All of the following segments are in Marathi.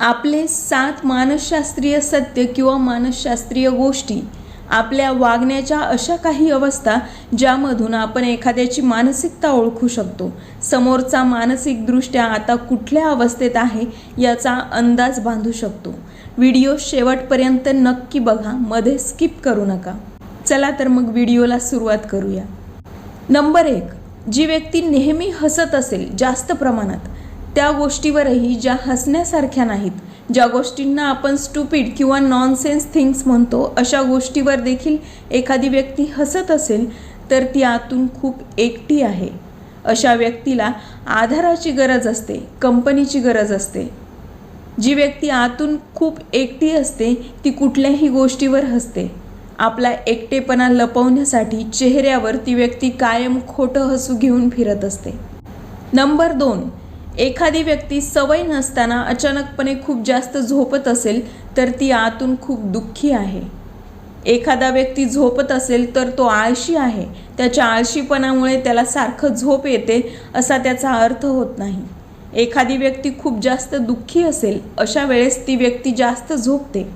आपले सात मानसशास्त्रीय सत्य किंवा मानसशास्त्रीय गोष्टी आपल्या वागण्याच्या अशा काही अवस्था ज्यामधून आपण एखाद्याची मानसिकता ओळखू शकतो. समोरचा मानसिकदृष्ट्या आता कुठल्या अवस्थेत आहे याचा अंदाज बांधू शकतो. व्हिडिओ शेवटपर्यंत नक्की बघा मध्ये स्किप करू नका. चला तर मग व्हिडिओला सुरुवात करूया. नंबर एक जी व्यक्ती नेहमी हसत असेल जास्त प्रमाणात. त्या गोष्टीवरही ज्या हसण्यासारख्या नाहीत ज्या गोष्टींना आपण स्टुपिड किंवा नॉनसेन्स थिंग्स म्हणतो अशा गोष्टीवर देखील एखादी व्यक्ती हसत असेल तर ती आतून खूप एकटी आहे. अशा व्यक्तीला आधाराची गरज असते कंपनीची गरज असते. जी व्यक्ती आतून खूप एकटी असते ती कुठल्याही गोष्टीवर हसते. आपला एकटेपणा लपवण्यासाठी चेहऱ्यावर ती व्यक्ती कायम खोटं हसू घेऊन फिरत असते. नंबर दोन एखादी व्यक्ती सवय नसताना अचानकपणे खूप जास्त झोपत असेल तर ती आतून खूप दुःखी आहे. एखादा व्यक्ती झोपत असेल तर तो आळशी आहे. त्याच्या आळशीपणामुळे त्याला सारखं झोप येते असा त्याचा अर्थ होत नाही. एखादी व्यक्ती खूप जास्त दुःखी असेल अशा वेळेस ती व्यक्ती जास्त झोपते.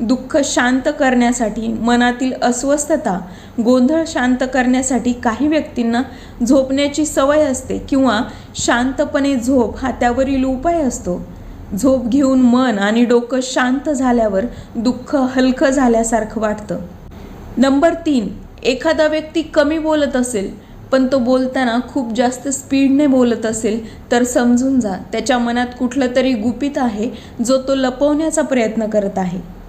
दुःख शांत करण्यासाठी मनातील अस्वस्थता गोंधळ शांत करण्यासाठी काही व्यक्तींना झोपण्याची सवय असते किंवा शांतपणे झोप हा त्यावरील उपाय असतो. झोप घेऊन मन आणि डोकं शांत झाल्यावर दुःख हलकं झाल्यासारखं वाटतं. नंबर तीन एखादा व्यक्ती कमी बोलत असेल पण तो बोलताना खूप जास्त स्पीडने बोलत असेल तर समजून जा. त्याच्या मनात कुठलं तरी गुपित आहे जो तो लपवण्याचा प्रयत्न करत आहे.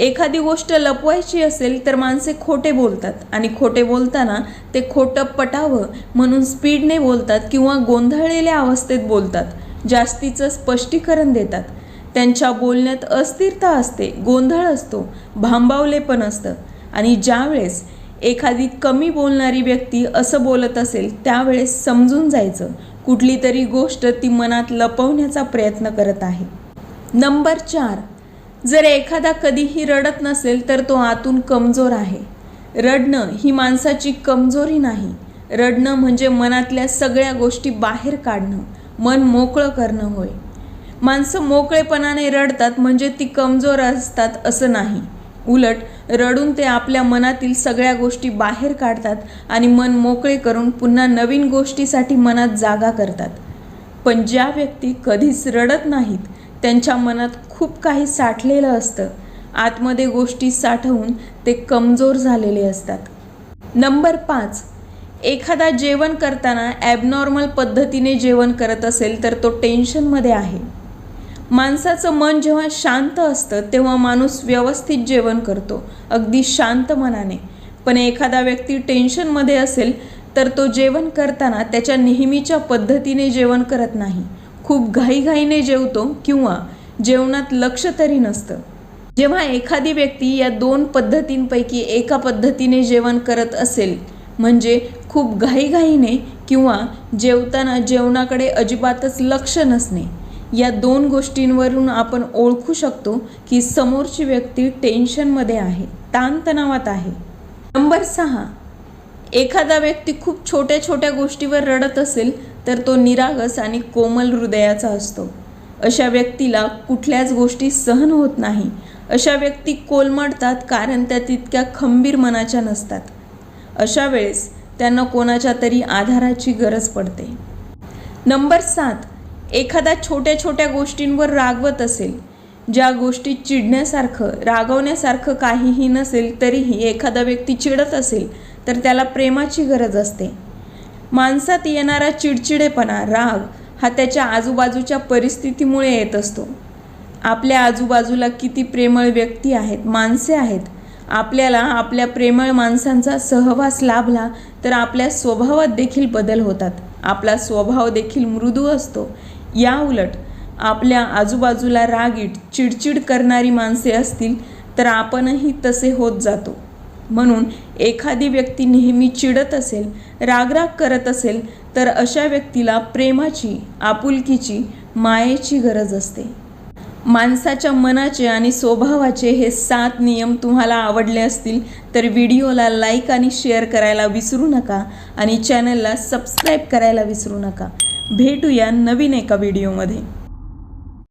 एखादी गोष्ट लपवायची असेल तर माणसे खोटे बोलतात आणि खोटे बोलताना ते खोटं पटावं म्हणून स्पीडने बोलतात किंवा गोंधळलेल्या अवस्थेत बोलतात. जास्तीचं स्पष्टीकरण देतात. त्यांच्या बोलण्यात अस्थिरता असते गोंधळ असतो भांबावले पण असतं. आणि ज्यावेळेस एखादी कमी बोलणारी व्यक्ती असं बोलत असेल त्यावेळेस समजून जायचं. कुठली तरी गोष्ट ती मनात लपवण्याचा प्रयत्न करत आहे. नंबर चार. जर एखादा कधीही रडत नसेल तर तो आतून कमजोर आहे. रडणं ही माणसाची कमजोरी नाही. रडणं म्हणजे मनातल्या सगळ्या गोष्टी बाहेर काढणं मन मोकळं करणं होय. माणसं मोकळेपणाने रडतात म्हणजे ती कमजोर असतात असं नाही. उलट रडून ते आपल्या मनातील सगळ्या गोष्टी बाहेर काढतात आणि मन मोकळे करून पुन्हा नवीन गोष्टीसाठी मनात जागा करतात. पण ज्या व्यक्ती कधीच रडत नाहीत त्यांच्या मनात खूप काही साठलेलं असतं. आतमध्ये गोष्टी साठवून ते कमजोर झालेले असतात. नंबर पाच. एखादा जेवण करताना ॲबनॉर्मल पद्धतीने जेवण करत असेल तर तो टेन्शनमध्ये आहे. माणसाचं मन जेव्हा शांत असतं तेव्हा माणूस व्यवस्थित जेवण करतो अगदी शांत मनाने. पण एखादा व्यक्ती टेन्शनमध्ये असेल तर तो जेवण करताना त्याच्या नेहमीच्या पद्धतीने जेवण करत नाही. खूप घाईघाईने जेवतो किंवा जेवणात लक्ष तरी नसतं. जेव्हा एखादी व्यक्ती या दोन पद्धतींपैकी एका पद्धतीने जेवण करत असेल म्हणजे खूप घाईघाईने किंवा जेवताना जेवणाकडे अजिबातच लक्ष नसणे या दोन गोष्टींवरून आपण ओळखू शकतो की समोरची व्यक्ती टेन्शनमध्ये आहे ताणतणावात आहे. नंबर सहा एखादा व्यक्ती खूप छोट्या छोट्या गोष्टीवर रडत असेल तर तो निरागस आणि कोमल हृदयाचा असतो. अशा व्यक्तीला कुठल्याच गोष्टी सहन होत नाही. अशा व्यक्ती कोलमडतात कारण त्या तितक्या खंबीर मनाच्या नसतात. अशा वेळेस त्यांना कोणाच्या तरी आधाराची गरज पडते. नंबर सात. एखादा छोट्या छोट्या गोष्टींवर रागवत असेल ज्या गोष्टी चिडण्यासारखं रागवण्यासारखं काहीही नसेल तरीही एखादा व्यक्ती चिडत असेल तर त्याला प्रेमाची गरज असते. माणसात येणारा चिडचिडेपणा राग हा त्याच्या आजूबाजूच्या परिस्थितीमुळे येत असतो. आपल्या आजूबाजूला किती प्रेमळ व्यक्ती आहेत माणसे आहेत. आपल्याला आपल्या प्रेमळ माणसांचा सहवास लाभला तर आपल्या स्वभावात देखील बदल होतात. आपला स्वभाव देखील मृदू असतो. या उलट आपल्या आजूबाजूला रागीट चिडचिड करणारी माणसे असतील तर आपणही तसे होत जातो. म्हणून एखादी व्यक्ती नेहमी चिडत असेल रागराग करत असेल तर अशा व्यक्तीला प्रेमाची आपुलकीची मायेची गरज असते. माणसाच्या मनाचे आणि स्वभावाचे हे सात नियम तुम्हाला आवडले असतील तर व्हिडिओला लाईक आणि शेअर करायला विसरू नका आणि चॅनलला सबस्क्राईब करायला विसरू नका. भेटूया नवीन एका व्हिडिओमध्ये.